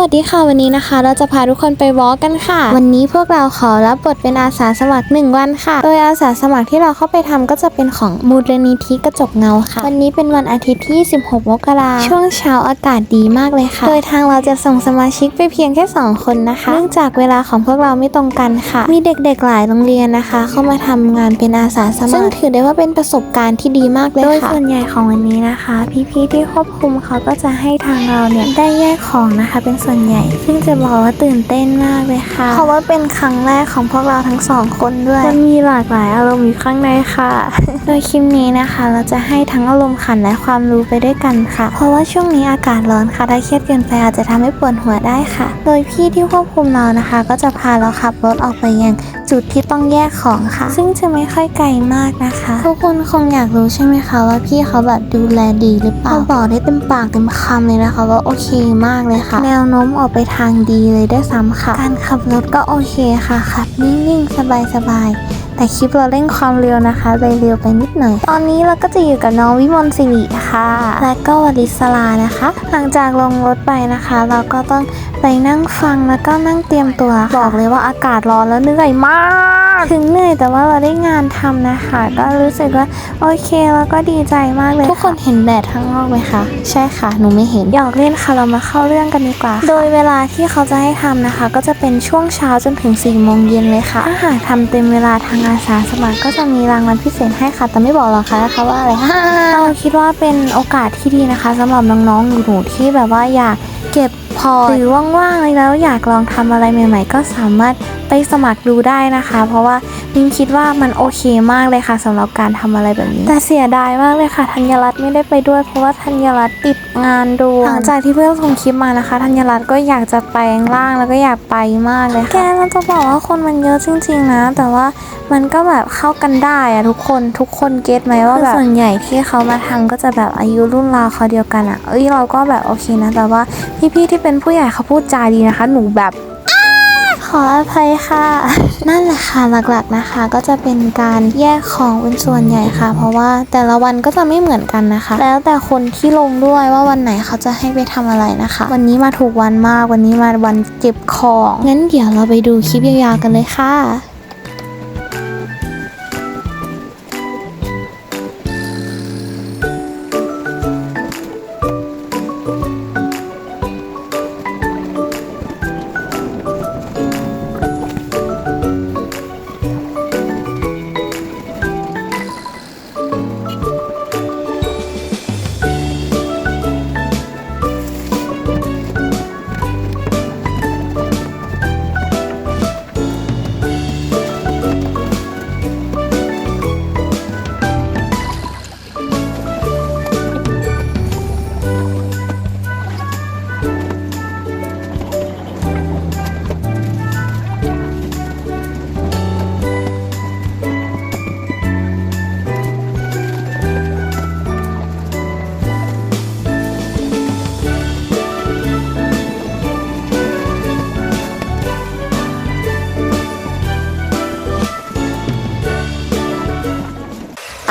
วัสดีค่ะวันนี้นะคะ เราจะพาทุกคนไปวอล์กกันค่ะ วันนี้พวกเราขอรับบทเป็นอาสาสมัคร 1 วันค่ะ โดยอาสาสมัครที่เราเข้าไปทำก็จะเป็นของมูลนิธิกระจกเงาค่ะ วันนี้เป็นวันอาทิตย์ที่ 16 มกราช่วงเช้าอากาศดีมากเลยค่ะ โดยทางเราจะส่งสมาชิกไปเพียงแค่ 2 คนนะคะ เนื่องจากเวลาของพวกเราไม่ตรงกันค่ะ มีเด็กๆหลายโรงเรียนนะคะ เข้ามาทำงานเป็นอาสาสมัครซึ่งถือได้ว่าเป็นประสบการณ์ที่ดีมากเลยค่ะโดยส่วนใหญ่ของวันนี้นะคะ พี่ๆที่ควบคุมเขาก็จะให้ทางเราเนี่ยได้แยกของนะคะเป็นส่วนใหญ่ ซึ่งจะบอกว่าตื่นเต้นมากเลยค่ะ เพราะว่าเป็นครั้งแรกของพวกเราทั้งสองคนด้วยมันมีหลากหลายอารมณ์อยู่ข้างในค่ะ โดยคลิปนี้นะคะ เราจะให้ทั้งอารมณ์ขันและความรู้ไปด้วยกันค่ะ เพราะว่าช่วงนี้อากาศร้อนค่ะถ้าเครียดเกินไปอาจจะทำให้ปวดหัวได้ค่ะ โดยพี่ที่ควบคุมเรานะคะ ก็จะพาเราขับรถออกไปยังจุดที่ต้องแยกของค่ะ ซึ่งจะไม่ค่อยไกลมากนะคะทุกคนคงอยากรู้ใช่ไหมคะว่าพี่เขาแบบดูแลดีหรือเปล่าเขาบอกได้เต็มปากเต็มคำเลยนะคะ ว่าโอเคมากเลยค่ะ แนวโน้มออกไปทางดีเลยได้วยซ้ำค่ะ การขับรถก็โอเคค่ะขับนิ่งๆสบายๆแต่คลิปเราเร่งความเร็วนะคะเลยเร็วไปนิดหน่อย ตอนนี้เราก็จะอยู่กับน้องวิมลสิริค่ะ และก็วลิศลานะคะ หลังจากลงรถไปนะคะ เราก็ต้อง ไปนั่งฟังแล้วก็นั่งเตรียมตัว บอกเลยว่าอากาศร้อนแล้วเหนื่อยมาก ถึงเหนื่อยแต่ว่าเราได้งานทำนะคะ ก็รู้สึกว่าโอเคแล้วก็ดีใจมากเลย ทุกคนเห็นแดดข้างนอกไหมคะ ใช่ค่ะ หนูไม่เห็นหยอกเล่นค่ะเรามาเข้าเรื่องกันดีกว่า โดยเวลาที่เขาจะให้ทำนะคะ ก็จะเป็นช่วงเช้าจนถึง4ี่โมงเย็นเลยค่ะถ้าหากทำเต็มเวลาทางอาสาสมัครก็จะมีรางวัลพิเศษให้ค่ะ แต่ไม่บอกหรอกค่ะนะคะว่าอะไรเราคิดว่าเป็นโอกาสที่ดีนะคะสำหรับน้องๆหนูๆที่แบบว่าอยาก เก็บพอหรือว่างๆแล้วอยากลองทำอะไรใหม่ ๆ ก็สามารถ ไปสมัครดูได้นะคะ เพราะว่ามินคิดว่ามันโอเคมากเลยค่ะสำหรับการทำอะไรแบบนี้ แต่เสียดายมากเลยค่ะธัญรัตน์ไม่ได้ไปด้วย เพราะว่าธัญรัตน์ติดงานดูหลังจากที่เพื่อนส่งคลิปมานะคะธัญรัตน์ก็อยากจะแปลงร่างแล้วก็อยากไปมากเลยค่ะแกเราจะบอกว่าคนมันเยอะจริง ๆ นะ แต่ว่ามันก็แบบเข้ากันได้อะทุกคนทุกคนเก็ตไหมว่าแบบส่วนใหญ่ที่เขามาทำก็จะแบบอายุรุ่นราวเขาเดียวกันอะเอ้ยเราก็แบบโอเคนะ แต่ว่าพี่ๆที่เป็นผู้ใหญ่เขาพูดจาดีนะคะ หนูแบบข ออภัยค่ะ นั่นแหละค่ะหลักๆนะคะ ก็จะเป็นการแยกของเป็นส่วนใหญ่ค่ะ เพราะว่าแต่ละวันก็จะไม่เหมือนกันนะคะ แล้วแต่คนที่ลงด้วยว่าวันไหนเขาจะให้ไปทำอะไรนะคะ วันนี้มาถูกวันมากวันนี้มาวันเก็บของงั้นเดี๋ยวเราไปดูคลิปยาวๆกันเลยค่ะ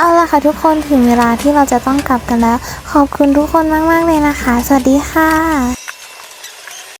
เอาละค่ะทุกคนถึงเวลาที่เราจะต้องกลับกันแล้ว ขอบคุณทุกคนมาก ๆ เลยนะคะ สวัสดีค่ะ